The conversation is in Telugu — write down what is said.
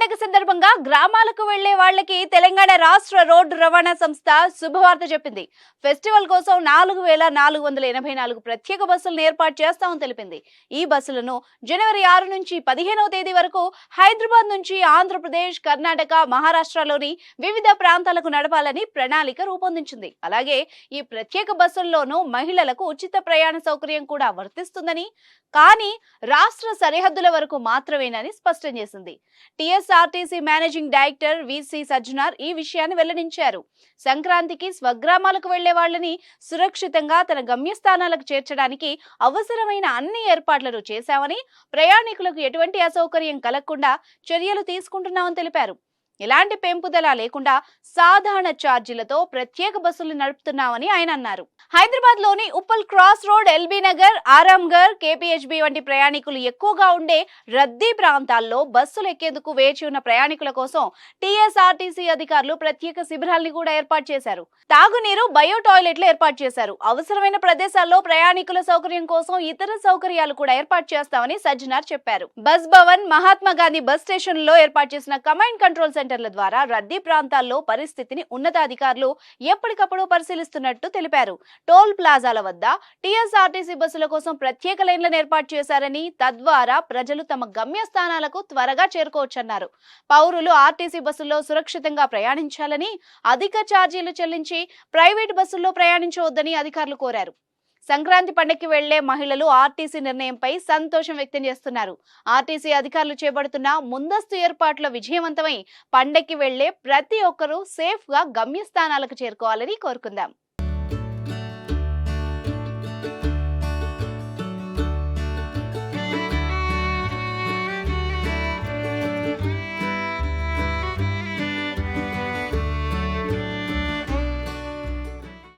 పండగ సందర్భంగా గ్రామాలకు వెళ్ళే వాళ్ళకి తెలంగాణ రాష్ట్ర రోడ్డు రవాణా సంస్థ శుభవార్త చెప్పింది. ఫెస్టివల్ కోసం నాలుగు వేల నాలుగు వందల ఎనభై నాలుగు ప్రత్యేక బస్సులను ఏర్పాటు చేస్తామని తెలిపింది. ఈ బస్సులను జనవరి ఆరు నుంచి పదిహేనవ తేదీ వరకు హైదరాబాద్ నుంచి ఆంధ్రప్రదేశ్ కర్ణాటక మహారాష్ట్రలోని వివిధ ప్రాంతాలకు నడపాలని ప్రణాళిక రూపొందించింది. అలాగే ఈ ప్రత్యేక బస్సుల్లోనూ మహిళలకు ఉచిత ప్రయాణ సౌకర్యం కూడా వర్తిస్తుందని కానీ రాష్ట్ర సరిహద్దుల వరకు మాత్రమేనని స్పష్టం చేసింది. YSRTC managing director VC Sajjanar ఈ విషయాన్ని వెల్లడించారు. సంక్రాంతికి స్వగ్రామాలకు వెళ్ళే వాళ్ళని సురక్షితంగా తన గమ్యస్థానాలకు చేర్చడానికి అవసరమైన అన్ని ఏర్పాట్లను చేశామని ప్రయాణికులకు ఎటువంటి అసౌకర్యం కలగకుండా చర్యలు తీసుకుంటున్నామని తెలిపారు. ఎలాంటి పెంపుదల లేకుండా సాధారణ ఛార్జీలతో ప్రత్యేక బస్సులు నడుపుతున్నామని ఆయన అన్నారు. హైదరాబాద్లోని Uppal cross road LB Nagar Aramghar KPHB వంటి ప్రయాణికులు ఎక్కువగా ఉండే రద్దీ ప్రాంతాల్లో బస్సులు ఎక్కేందుకు వేచి ఉన్న ప్రయాణికుల కోసం టీఎస్ఆర్టీసీ అధికారులు ప్రత్యేక శిబిరాల్ని కూడా ఏర్పాటు చేశారు. తాగునీరు బయో టాయిలెట్లు ఏర్పాటు చేశారు. అవసరమైన ప్రదేశాల్లో ప్రయాణికుల సౌకర్యం కోసం ఇతర సౌకర్యాలు కూడా ఏర్పాటు చేస్తామని సజ్జనార్ చెప్పారు. బస్ భవన్ మహాత్మా గాంధీ బస్ స్టేషన్లో ఏర్పాటు చేసిన కమాండ్ కంట్రోల్ సెంటర్ల ద్వారా రద్దీ ప్రాంతాల్లో పరిస్థితిని ఉన్నతాధికారులు ఎప్పటికప్పుడు పరిశీలిస్తున్నట్టు తెలిపారు. టోల్ ప్లాజాల వద్ద టీఎస్ఆర్టీసీ బస్సుల కోసం ప్రత్యేక లైన్లను ఏర్పాటు చేశారని తద్వారా ప్రజలు తమ గమ్యస్థానాలకు త్వరగా చేరుకోవచ్చన్నారు. పౌరులు ఆర్టీసీ బస్సుల్లో సురక్షితంగా ప్రయాణించాలని అధిక ఛార్జీలు చెల్లించి ప్రైవేట్ బస్సుల్లో ప్రయాణించవద్దని అధికారులు కోరారు. సంక్రాంతి పండగకి వెళ్ళే మహిళలు ఆర్టీసీ నిర్ణయంపై సంతోషం వ్యక్తం చేస్తున్నారు. ఆర్టీసీ అధికారులు చేపడుతున్న ముందస్తు ఏర్పాట్ల విజయవంతమై పండక్కి వెళ్ళే ప్రతి ఒక్కరూ సేఫ్గా గమ్యస్థానాలకు చేరుకోవాలని కోరుకుందాం.